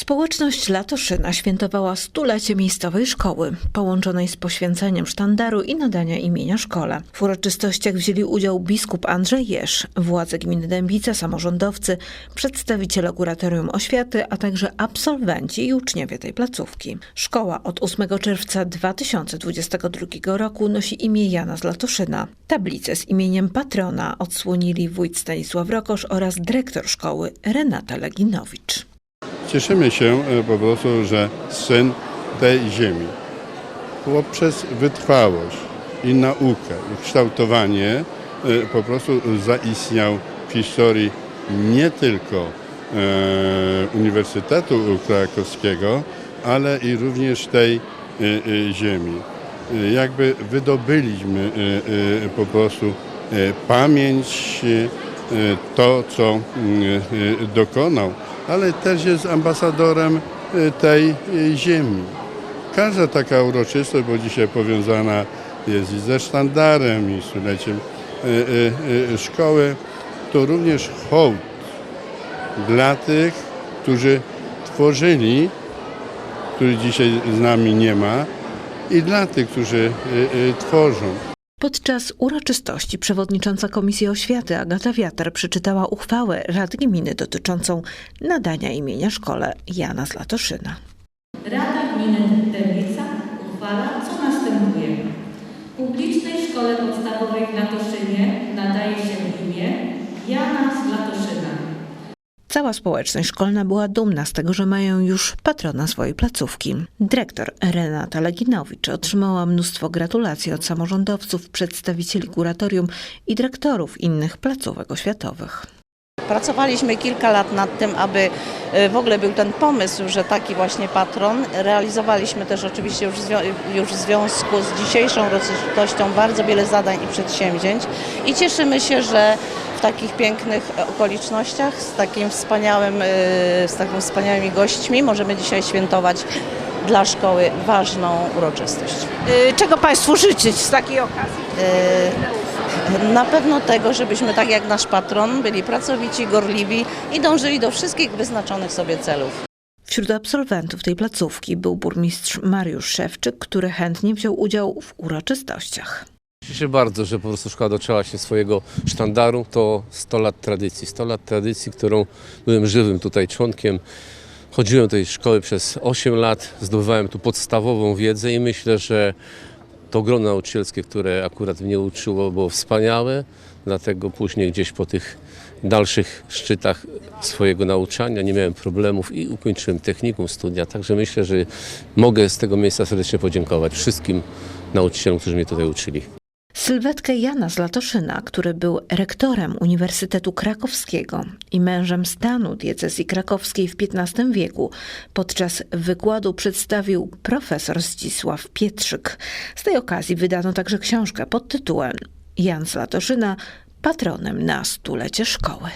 Społeczność Latoszyna świętowała stulecie miejscowej szkoły, połączonej z poświęceniem sztandaru i nadania imienia szkole. W uroczystościach wzięli udział biskup Andrzej Jesz, władze gminy Dębica, samorządowcy, przedstawiciele kuratorium oświaty, a także absolwenci i uczniowie tej placówki. Szkoła od 8 czerwca 2022 roku nosi imię Jana z Latoszyna. Tablicę z imieniem patrona odsłonili wójt Stanisław Rokosz oraz dyrektor szkoły Renata Leginowicz. Cieszymy się e, po prostu, że syn tej ziemi poprzez wytrwałość i naukę i kształtowanie e, po prostu zaistniał w historii nie tylko e, Uniwersytetu Krakowskiego, ale i również tej ziemi. Jakby wydobyliśmy po prostu pamięć, to co mm, dokonał, ale też jest ambasadorem e, tej e, ziemi. Każda taka uroczystość, bo dzisiaj powiązana jest i ze sztandarem, i stuleciem e, szkoły, to również hołd dla tych, którzy tworzyli, których dzisiaj z nami nie ma, i dla tych, którzy tworzą. Podczas uroczystości przewodnicząca Komisji Oświaty Agata Wiater przeczytała uchwałę Rady Gminy dotyczącą nadania imienia szkole Jana z Latoszyna. Rada Gminy Dębica uchwala, co następuje. Publicznej Szkole Podstawowej w Latoszynie nadaje się imię Jana z Latoszyna. Cała społeczność szkolna była dumna z tego, że mają już patrona swojej placówki. Dyrektor Renata Leginowicz otrzymała mnóstwo gratulacji od samorządowców, przedstawicieli kuratorium i dyrektorów innych placówek oświatowych. Pracowaliśmy kilka lat nad tym, aby e, w ogóle był ten pomysł, że taki właśnie patron. Realizowaliśmy też oczywiście już, już w związku z dzisiejszą uroczystością bardzo wiele zadań i przedsięwzięć i cieszymy się, że w takich pięknych e, okolicznościach, z takim wspaniałym, e, z takimi wspaniałymi gośćmi możemy dzisiaj świętować dla szkoły ważną uroczystość. Y, Czego Państwu życzyć z takiej okazji? E, Na pewno tego, żebyśmy tak jak nasz patron byli pracowici, gorliwi i dążyli do wszystkich wyznaczonych sobie celów. Wśród absolwentów tej placówki był burmistrz Mariusz Szewczyk, który chętnie wziął udział w uroczystościach. Cieszę się bardzo, że po prostu szkoła doczęła się swojego sztandaru. To 100 lat tradycji. 100 lat tradycji, którą byłem żywym tutaj członkiem. Chodziłem do tej szkoły przez 8 lat, zdobywałem tu podstawową wiedzę i myślę, że to grono nauczycielskie, które akurat mnie uczyło, było wspaniałe. Dlatego później gdzieś po tych dalszych szczytach swojego nauczania nie miałem problemów i ukończyłem technikum studia. Także myślę, że mogę z tego miejsca serdecznie podziękować wszystkim nauczycielom, którzy mnie tutaj uczyli. Sylwetkę Jana z Latoszyna, który był rektorem Uniwersytetu Krakowskiego i mężem stanu diecezji krakowskiej w XV wieku, podczas wykładu przedstawił profesor Zdzisław Pietrzyk. Z tej okazji wydano także książkę pod tytułem Jan z Latoszyna patronem na stulecie szkoły.